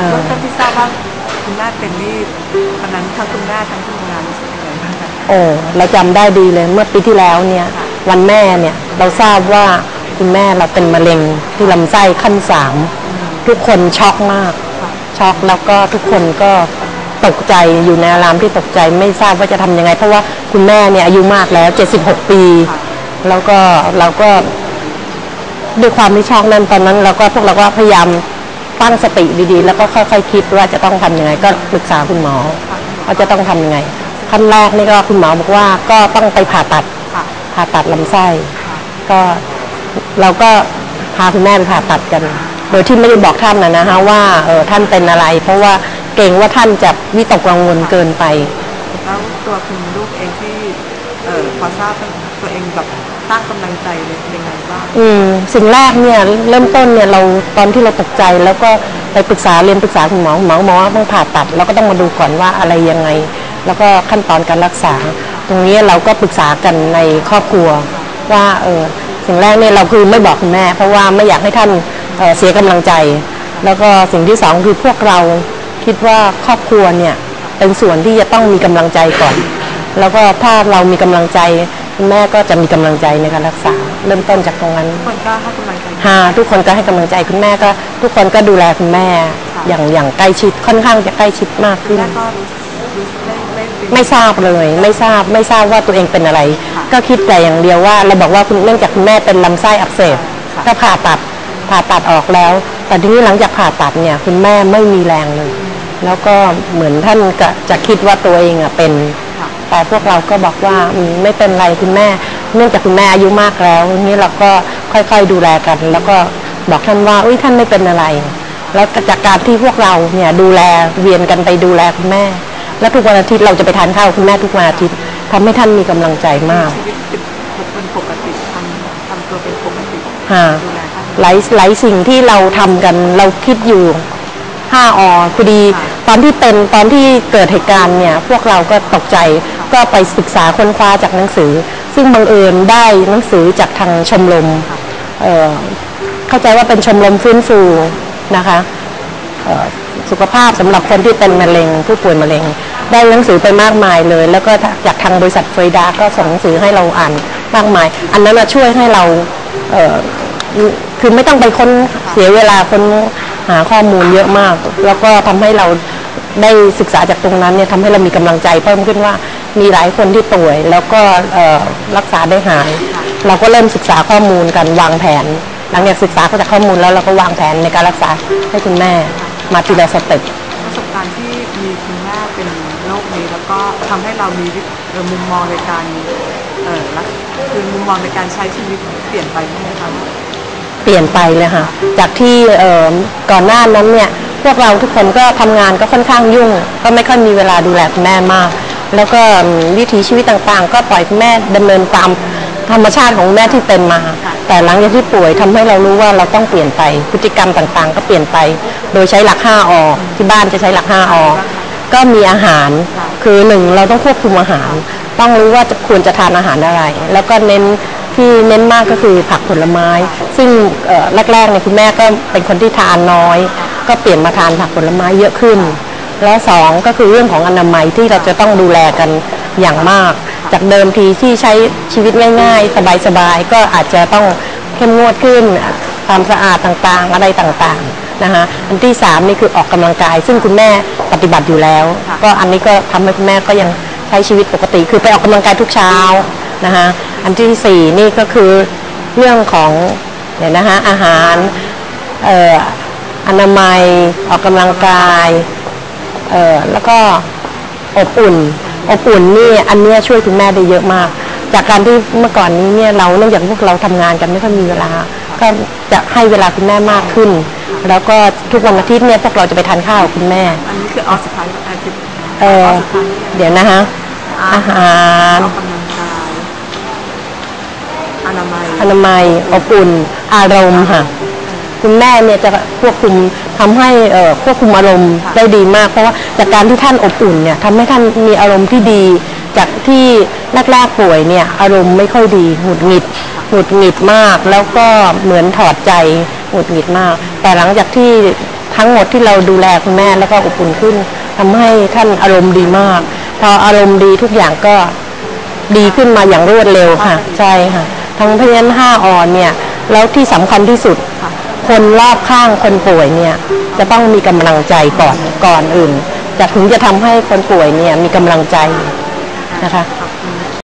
เออเบื้องต้นที่ทราบว่าคุณแม่เป็นนี่ตอนนั้นทั้งคุณแม่ทั้งคุณงานรู้สึกยังไงบ้างคะ โอ้เราจำได้ดีเลยเมื่อปีที่แล้วเนี่ยวันแม่เนี่ยเราทราบว่าคุณแม่เราเป็นมะเร็งที่ลำไส้ขั้นสามทุกคนช็อกมากช็อกแล้วก็ทุกคนก็ตกใจอยู่ในอารามที่ตกใจไม่ทราบว่าจะทำยังไง เพราะว่าคุณแม่เนี่ยอายุมากแล้ว 76 ปี แล้วก็เราก็ด้วยความที่ช็อกนั้นตอนนั้นเราก็พวกเราก็พยายาม ตั้งสติดีๆ แล้วก็ค่อยๆคิดว่าจะต้องทำยังไงก็ปรึกษาคุณหมอว่าจะต้องทำยังไงขั้นแรกนี่ก็คุณหมอบอกว่าก็ต้องไปผ่าตัดค่ะผ่าตัดลำไส้ ก็เราก็พาคุณแม่ไปผ่าตัดกัน โดยที่ไม่ได้บอกท่านนะนะคะว่าเออท่านเป็นอะไร เพราะว่าเกรงว่าท่านจะวิตกกังวลเกินไปแล้วตัวคุณลูกเองที่เอ่อพอทราบตัวเองแบบ สร้างกำลังใจเลยยังไงบ้างอืมสิ่งแรกเนี่ยเริ่มต้นเนี่ยเราตอนที่เราตกใจแล้วก็ไปปรึกษาเรียนปรึกษาคุณหมอหมอหมอต้องผ่าตัดเราก็ต้องมาดูก่อนว่าอะไรยังไง แล้วก็ขั้นตอนการรักษา ตรงนี้เราก็ปรึกษากันในครอบครัว ว่าเออสิ่งแรกเนี่ยเราคือไม่บอกคุณแม่ เพราะว่าไม่อยากให้ท่านเเสียกำลังใจ แล้วก็สิ่งที่สองคือพวกเราคิดว่าครอบครัวเนี่ยเป็นส่วนที่จะต้องมีกำลังใจก่อน แล้วก็ถ้าเรามีกำลังใจคุณแม่ก็จะมีกำลังใจในการรักษา เริ่มต้นจากตรงนั้นทุกคนก็ให้กำลังใจฮะทุกคนก็ให้กำลังใจคุณแม่ก็ ทุกคนก็ดูแลคุณแม่ อย่างอย่างใกล้ชิดค่อนข้างจะใกล้ชิดมากคุณขึ้นแม่ก็รู้รู้ได้ได้เป็นไม่ทราบเลย ไม่ทราบไม่ทราบว่าตัวเองเป็นอะไรค่ะก็คิดแต่อย่างเดียวว่า เราบอกว่าคุณเนื่องจากคุณแม่เป็นลำไส้อักเสบค่ะก็ผ่าตัดผ่าตัดออกแล้ว แต่ทีนี้หลังจากผ่าตัดเนี่ย คุณแม่ไม่มีแรงเลย แล้วก็เหมือนท่านก็จะคิดว่าตัวเองอะเป็นค่ะ แต่พวกเราก็บอกว่าอืมไม่เป็นไรคุณแม่ เนื่องจากคุณแม่อายุมากแล้วนี้เราก็ค่อยๆดูแลกัน แล้วก็บอกท่านว่าอุ้ยท่านไม่เป็นอะไร แล้วจากการที่พวกเราเนี่ยดูแลเวียนกันไปดูแลคุณแม่ แล้วทุกวันอาทิตย์เราจะไปทานข้าวกับคุณแม่ทุกวันอาทิตย์ทำให้ท่านมีกำลังใจมากชีวิตเป็นปกติทำทำตัวเป็นปกติฮะดูแลท่านหลายหลายสิ่งที่เราทำกันเราคิดอยู่ ห้าอพอดีค่ะตอนที่เป็นตอนที่เกิดเหตุการณ์เนี่ยพวกเราก็ตกใจก็ไปศึกษาค้นคว้าจากหนังสือ ซึ่งบังเอิญได้หนังสือจากทางชมรมเอ่อเข้าใจว่าเป็นชมรมฟื้นฟูนะคะเอ่อสุขภาพสำหรับคนที่เป็นมะเร็งผู้ป่วยมะเร็ง ได้หนังสือไปมากมายเลย แล้วก็จากทางบริษัทเฟรดาก็ส่งหนังสือให้เราอ่านมากมาย อันนั้นน่ะช่วยให้เราเอ่อคือไม่ต้องไปค้นเสียเวลาค้น หาข้อมูลเยอะมาก แล้วก็ทำให้เราได้ศึกษาจากตรงนั้นเนี่ยทำให้เรามีกำลังใจเพิ่มขึ้นว่ามีหลายคนที่ป่วย แล้วก็รักษาได้หาย เราก็เริ่มศึกษาข้อมูลกันวางแผน หลังจากศึกษาจากข้อมูลแล้วเราก็วางแผนในการรักษาให้คุณแม่มาทีละสเต็ปประสบการณ์ที่มีคุณแม่เป็นโรคนี้แล้วก็ทำให้เรามีมุมมองในการเออรักคือมุมมองในการใช้ชีวิตเปลี่ยนไปไหมคะ เปลี่ยนไปเลยค่ะ จากที่ก่อนหน้านั้นเนี่ย พวกเราทุกคนก็ทำงานก็ค่อนข้างยุ่ง ก็ไม่ค่อยมีเวลาดูแลคุณแม่มาก แล้วก็วิถีชีวิตต่างๆ ก็ปล่อยคุณแม่ดำเนินตามธรรมชาติของแม่ที่เป็นมา แต่หลังจากที่ป่วยทำให้เรารู้ว่าเราต้องเปลี่ยนไป พฤติกรรมต่างๆ ก็เปลี่ยนไป โดยใช้หลัก5ออที่บ้านจะใช้หลัก5ออก็มีอาหาร คือหนึ่งเราต้องควบคุมอาหาร ต้องรู้ว่าจะควรจะทานอาหารอะไร แล้วก็เน้น ที่เน้นมากก็คือผักผลไม้ ซึ่งแรกๆเนี่ยคุณแม่ก็เป็นคนที่ทานน้อย ก็เปลี่ยนมาทานผักผลไม้เยอะขึ้น และสองก็คือเรื่องของอนามัยที่เราจะต้องดูแลกันอย่างมาก จากเดิมทีที่ใช้ชีวิตง่าย ๆ สบายๆก็อาจจะต้องเข้มงวดขึ้นความสะอาดต่างๆ อะไรต่างๆนะคะอันที่สามนี่คือออกกำลังกาย ซึ่งคุณแม่ปฏิบัติอยู่แล้ว ก็อันนี้ก็ทำให้คุณแม่ก็ยังใช้ชีวิตปกติ คือไปออกกำลังกายทุกเช้า นะคะอันที่สี่นี่ก็คือเรื่องของเนี่ยนะคะอาหารเอ่ออนามัยออกกำลังกายเอ่อแล้วก็อบอุ่นอบอุ่นนี่อันเนี้ยช่วยคุณแม่ได้เยอะมาก จากการที่เมื่อก่อนนี้เนี่ยเราเนื่องจากพวกเราทำงานกันไม่ค่อยมีเวลา ก็จะให้เวลาคุณแม่มากขึ้น แล้วก็ทุกวันอาทิตย์เนี่ยพวกเราจะไปทานข้าวกับคุณแม่ อันนี้คือออสุดท้ายอาทิตย์เออสุดท้ายเนี่ยเดี๋ยวนะคะอาหาร ออกกำลังกาย อนามัยอนามัยอบอุ่น อารมณ์ค่ะ คุณแม่เนี่ยจะควบคุมทำให้เอ่อควบคุมอารมณ์ได้ดีมาก เพราะว่าจากการที่ท่านอบอุ่นเนี่ยทำให้ท่านมีอารมณ์ที่ดี จากที่แรกๆป่วยเนี่ย อารมณ์ไม่ค่อยดีหงุดหงิดหงุดหงิดมาก แล้วก็เหมือนถอดใจหงุดหงิดมาก แต่หลังจากที่ททั้งหมดที่เราดูแลคุณแม่แล้วก็อบอุ่นขึ้นทำให้ท่านอารมณ์ดีมาก พออารมณ์ดีทุกอย่างก็ดีขึ้นมาอย่างรวดเร็วค่ะ ใช่ค่ะ ทั้งเพราะฉะนั้นห้าอ่อนเนี่ยแล้วที่สำคัญที่สุดค่ะคนรอบข้างคนป่วยเนี่ยจะต้องมีกำลังใจก่อนก่อนอื่นจะถึงจะทำให้คนป่วยเนี่ยมีกำลังใจนะคะ